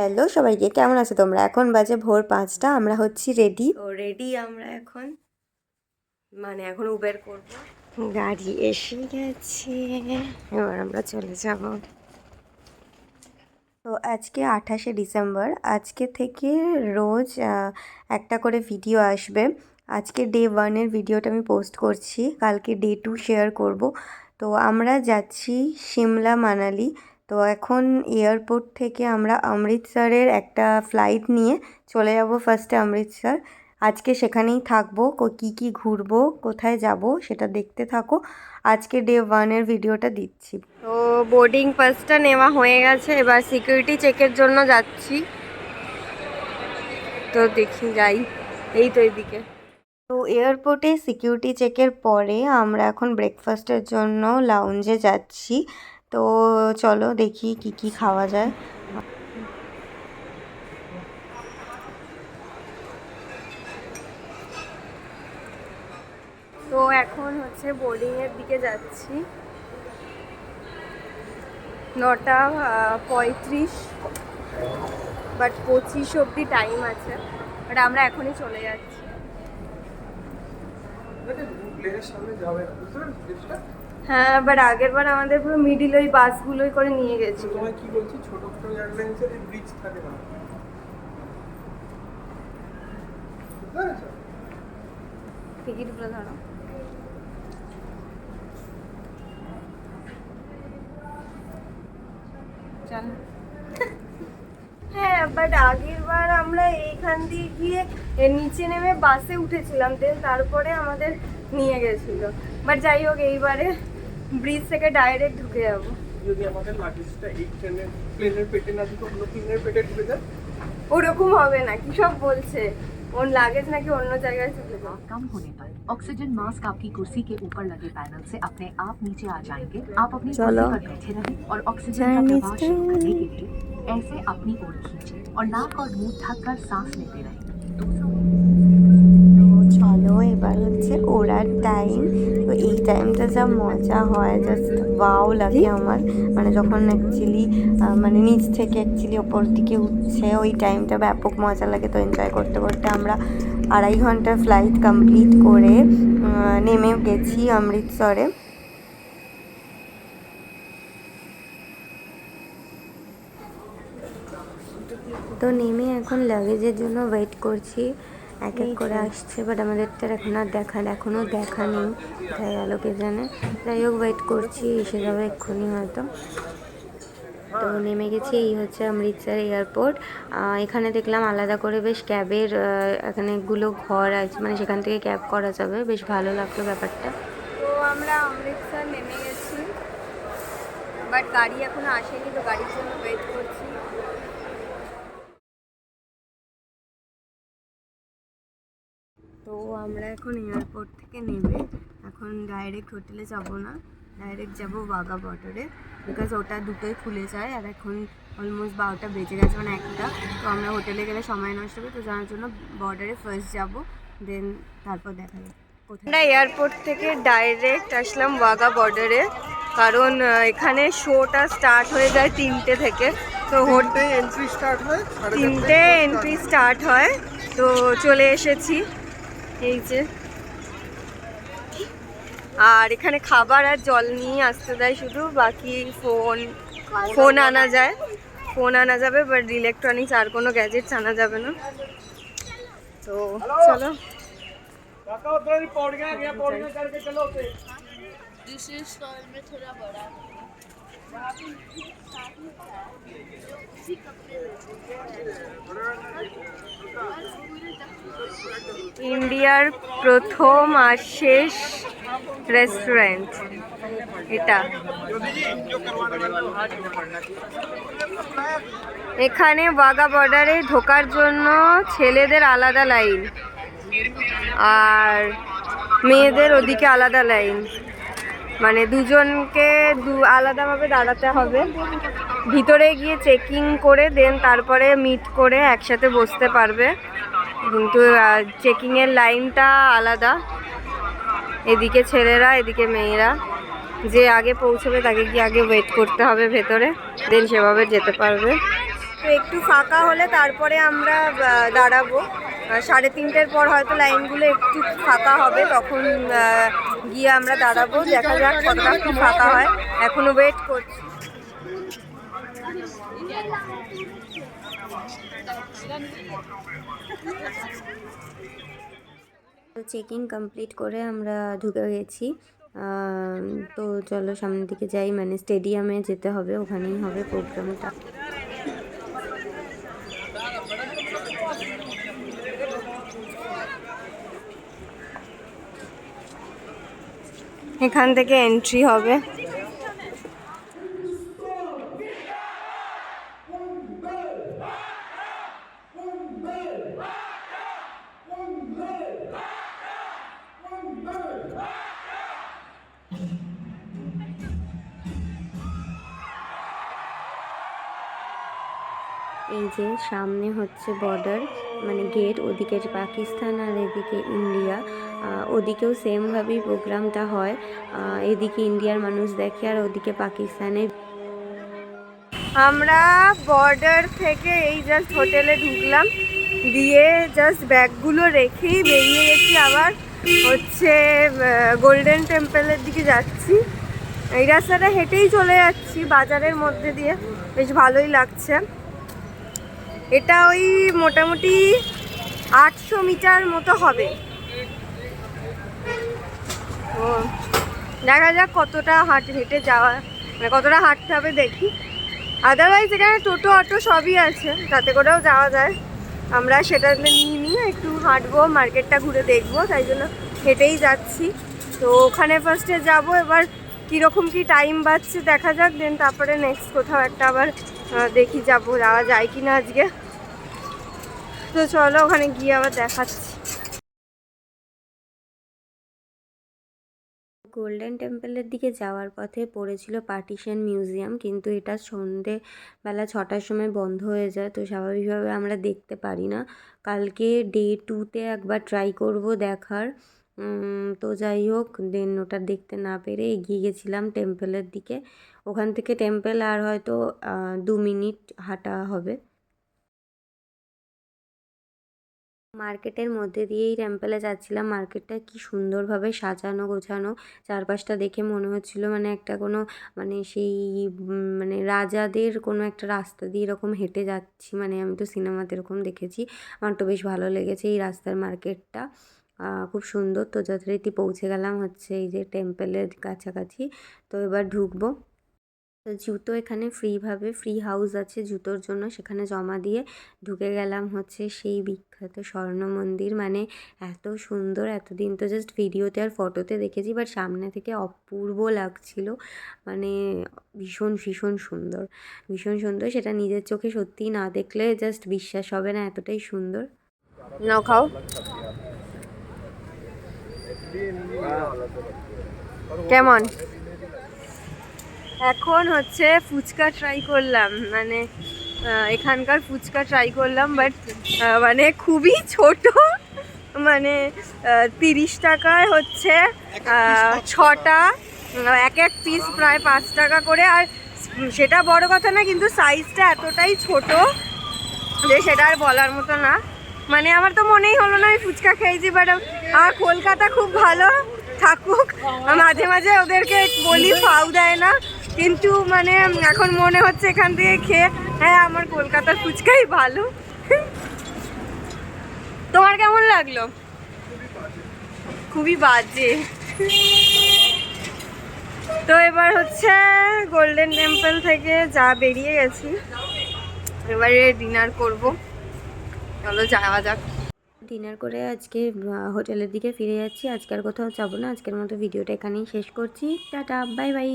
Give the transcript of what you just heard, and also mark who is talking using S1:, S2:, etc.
S1: Hello সবাইকে কেমন আছো তোমরা? এখন বাজে ভোর পাঁচটা আমরা হচ্ছি রেডি ও রেডি আমরা এখন। মানে এখন উবের করব। গাড়ি এসে গেছে। এবার আমরা চলে যাব। তো আজকে আঠাশে ডিসেম্বর আজকে থেকে রোজ একটা করে ভিডিও আসবে। আজকে ডে ওয়ানের ভিডিওটা আমি পোস্ট করছি কালকে ডে টু শেয়ার করব। তো আমরা যাচ্ছি সিমলা মানালি তো এখন এয়ারপোর্ট থেকে আমরা অমৃতসরের একটা ফ্লাইট নিয়ে চলে যাব ফার্স্টে অমৃতসর আজকে সেখানেই থাকব, কো- কী ঘুরবো, কোথায় যাব সেটা দেখতে থাকো। আজকে ডে ওয়ানের ভিডিওটা দিচ্ছি। তো বোর্ডিং পাসটা নেওয়া হয়ে গেছে, এবার সিকিউরিটি চেকের জন্য যাচ্ছি। তো দেখি যাই, এই তো এইদিকে তো এয়ারপোর্টে সিকিউরিটি চেকের পরে আমরা এখন ব্রেকফাস্টের জন্য লাউঞ্জে যাচ্ছি। তো চলো দেখি কি কি খাওয়া যায়। তো এখন হচ্ছে বোর্ডিংয়ের দিকে যাচ্ছি। নটা পঁয়ত্রিশ বাট পঁচিশ অবধি টাইম আছে। বাট আমরা এখনই চলে যাচ্ছি।
S2: সামনে যাবে
S1: হ্যাঁ বাট আগের বার আমাদের পুরো মিডিল ওই বাসগুলোই করে নিয়ে গেছিল।
S2: তোমায় কি বলছি? ছোট ছোট এয়ারলাইন্সের ব্রিজ থাকে না?
S1: টিকিটগুলো ধরো। চল। হ্যাঁ বাট আগের বার আমরা এইখান দিয়ে গিয়ে নিচে নেমে বাসে উঠেছিলাম দেন তারপরে আমাদের নিয়ে গেছিল। বাট যাই হোক এইবারে ব্রিজ থেকে ডাইরেক্ট ঢুকে যাবো
S2: যদি আমাদের লাগেজটা এই ট্রেনের প্লেনের পেটে না ঢুকে অন্য প্লেনের পেটে ঢুকে যায়
S1: ওরকম হবে না কি সব বলছে ওর লাগেজ নাকি অন্য জায়গায় চলে যাবে
S3: कम होने पर ऑक्सीजन मास्क आपकी कुर्सी के ऊपर लगे पैनल से अपने आप नीचे आ जाएंगे आप अपनी
S1: चलो।
S3: कुर्सी पर बैठे रहें और ऑक्सीजन का
S1: Chinese
S3: प्रवाह शुरू
S1: time.
S3: करने के लिए ऐसे अपनी ओर खींचे और नाक और मुंह ढककर सांस लेते रहें दूसरों
S1: তো চলো এবার হচ্ছে ওড়ার টাইম তো এই টাইমটা যা মজা হয় জাস্ট ওয়াও লাগে আমার। মানে যখন অ্যাকচুয়ালি মানে নিচ থেকে অ্যাকচুয়ালি ওপর দিকে উঠছে, ওই টাইমটা ব্যাপক মজা লাগে। তো এনজয় করতে করতে আমরা আড়াই ঘণ্টার ফ্লাইট কমপ্লিট করে নেমে গেছি অমৃতসরে। তো নেমে এখন লাগেজের জন্য ওয়েট করছি। এক এক করে আসছে বাট আমাদের তো এখন আর দেখা এখনও দেখা নেই। তাই গেল কে জানে। যাই হোক ওয়েট করছি এসে যাবে এক্ষুনি হয়তো। তো নেমে গেছি এই হচ্ছে অমৃতসর এয়ারপোর্ট এখানে দেখলাম আলাদা করে বেশ ক্যাবের এখানে গুলো ঘর আছে মানে সেখান থেকে ক্যাব করা যাবে। বেশ ভালো লাগল ব্যাপারটা। তো আমরা অমৃতসর নেমে গেছি। বাট গাড়ি এখনও আসেনি তো গাড়ির জন্য ওয়েট করছি। তো আমরা এখন এয়ারপোর্ট থেকে নেমে এখন ডাইরেক্ট হোটেলে যাব না ডাইরেক্ট যাব বাঘা বর্ডারে বিকজ ওটা দুটোই খুলে যায় আর এখন অলমোস্ট বারোটা বেজে গেছে মানে একটা। তো আমরা হোটেলে গেলে সময় নষ্ট হবে তো যার জন্য বর্ডারে ফার্স্ট যাব দেন তারপর দেখা যাবে। আমরা এয়ারপোর্ট থেকে ডাইরেক্ট আসলাম ওয়াগা বর্ডারে কারণ এখানে শোটা স্টার্ট হয়ে যায় তিনটে থেকে। তো হোটেল
S2: এন্ট্রি স্টার্ট হয়
S1: তিনটে এন্ট্রি স্টার্ট হয়। তো চলে এসেছি। এই যে। আর এখানে খাবার আর জল নিয়ে আসতে দেয় শুধু, বাকি ফোন ফোন আনা যায়। ফোন আনা যাবে বাট ইলেকট্রনিক্স আর কোনো গ্যাজেটস আনা যাবে না। তো চলো। ইন্ডিয়ার প্রথম আর শেষ রেস্টুরেন্ট এটা। এখানে বাগা বর্ডারে ঢোকার জন্য ছেলেদের আলাদা লাইন আর মেয়েদের ওদিকে আলাদা লাইন মানে দুজনকে দু আলাদাভাবে দাঁড়াতে হবে। ভিতরে গিয়ে চেকিং করে দেন তারপরে মিট করে একসাথে বসতে পারবে। কিন্তু চেকিংয়ের লাইনটা আলাদা। এদিকে ছেলেরা, এদিকে মেয়েরা। যে আগে পৌঁছবে, তাকে কি আগে ওয়েট করতে হবে ভেতরে। দেন সেভাবে যেতে পারবে। তো একটু ফাঁকা হলে তারপরে আমরা দাঁড়াবো। সাড়ে তিনটের পর হয়তো লাইনগুলো একটু ফাঁকা হবে, তখন গিয়ে আমরা দাঁড়াবো, দেখা যাক কতটা একটু ফাঁকা হয়। এখনও ওয়েট করছি। চেকিং কমপ্লিট করে আমরা ঢুকে গেছি। তো চলো সামনের দিকে যাই মানে স্টেডিয়ামে যেতে হবে, ওখানেই হবে প্রোগ্রামটা এখান থেকে এন্ট্রি হবে। এই যে সামনে হচ্ছে বর্ডার মানে গেট ওদিকে পাকিস্তান আর এদিকে ইন্ডিয়া। ওদিকেও সেমভাবেই প্রোগ্রামটা হয়। এদিকে ইন্ডিয়ার মানুষ দেখে আর ওদিকে পাকিস্তানে আমরা বর্ডার থেকে এই জাস্ট হোটেলে ঢুকলাম। দিয়ে জাস্ট ব্যাগগুলো রেখেই বেরিয়ে গেছি আবার হচ্ছে গোল্ডেন টেম্পলের দিকে যাচ্ছি। এই রাস্তাটা হেঁটেই চলে যাচ্ছি বাজারের মধ্যে দিয়ে। বেশ ভালোই লাগছে। এটা ওই মোটামুটি আটশো মিটার মতো হবে। ও দেখা যাক কতটা হাঁট হেঁটে যাওয়া মানে কতটা হাঁটতে হবে দেখি। আদারওয়াইজ এখানে টোটো, অটো সবই আছে, তাতে করেও যাওয়া যায়। আমরা সেটা নিয়ে নিয়ে একটু হাঁটবো, মার্কেটটা ঘুরে দেখব, তাই জন্য হেঁটেই যাচ্ছি। তো ওখানে ফার্স্টে যাব, এবার কীরকম কি টাইম বাজছে দেখা যাক দেন তারপরে নেক্সট কোথাও একটা আবার দেখি যাব, যাওয়া যায় কি না আজকে। তো চলো ওখানে গিয়ে আবার দেখাচ্ছি। গোল্ডেন টেম্পলের দিকে যাওয়ার পথে পড়েছিল পার্টিশন মিউজিয়াম, কিন্তু এটা সন্ধেবেলা ছটার সময় বন্ধ হয়ে যায়, তো স্বাভাবিকভাবে আমরা দেখতে পারি না। কালকে ডে টুতে একবার ট্রাই করব দেখার। তো যাই হোক দেন ওটা দেখতে না পেরে এগিয়ে গেছিলাম টেম্পলের দিকে। ওখান থেকে টেম্পল আর হয়তো দু মিনিট হাঁটা হবে। মার্কেটের মধ্যে দিয়েই টেম্পলে যাচ্ছিলাম। মার্কেটটা কি সুন্দরভাবে সাজানো, গোছানো, চারপাশটা দেখে মনে হচ্ছিল মানে একটা কোনো মানে সেই মানে রাজাদের কোনো একটা রাস্তা দিয়ে এরকম হেঁটে যাচ্ছি। মানে আমি তো সিনেমাতে এরকম দেখেছি। আমার তো বেশ ভালো লেগেছে এই রাস্তার মার্কেটটা। খুব সুন্দর। তো যথারীতি পৌঁছে গেলাম হচ্ছে এই যে টেম্পেলের কাছাকাছি। তো এবার ঢুকবো। তো জুতো এখানে ফ্রিভাবে, ফ্রি হাউস আছে জুতোর জন্য। সেখানে জমা দিয়ে ঢুকে গেলাম হচ্ছে সেই বিখ্যাত স্বর্ণ মন্দির। মানে এত সুন্দর, এতদিন তো জাস্ট ভিডিওতে আর ফটোতে দেখেছি বাট সামনে থেকে অপূর্ব লাগছিল। মানে ভীষণ ভীষণ সুন্দর ভীষণ সুন্দর। সেটা নিজের চোখে সত্যিই না দেখলে জাস্ট বিশ্বাস হবে না এতটাই সুন্দর। নাও খাও। কেমন? এখন হচ্ছে ফুচকা ট্রাই করলাম মানে এখানকার ফুচকা ট্রাই করলাম বাট মানে খুবই ছোট মানে তিরিশ টাকায় হচ্ছে ছটা এক এক পিস প্রায় পাঁচ টাকা করে আর সেটা বড় কথা না কিন্তু সাইজটা এতটাই ছোট যে সেটা আর বলার মতো না। মানে আমার তো মনেই হলো না আমি ফুচকা খেয়েছি বাট আর কলকাতা খুব ভালো থাকুক। মাঝে মাঝে ওদেরকে বলি ফাউ দেয় না। কিন্তু মানে এখন মনে হচ্ছে এখান থেকে খেয়ে হ্যাঁ আমার কলকাতার ফুচকাই ভালো। তোমার কেমন লাগল? খুবই বাজে। তো এবার হচ্ছে গোল্ডেন টেম্পল থেকে যা বেরিয়ে গেছি, এবারে ডিনার করব। চলো যাওয়া যাক। ডিনার করে আজকে হোটেলের দিকে ফিরে যাচ্ছি। আজকে আর কোথাও যাব না। আজকের মতো ভিডিওটা এখানেই শেষ করছি। Tata bye bye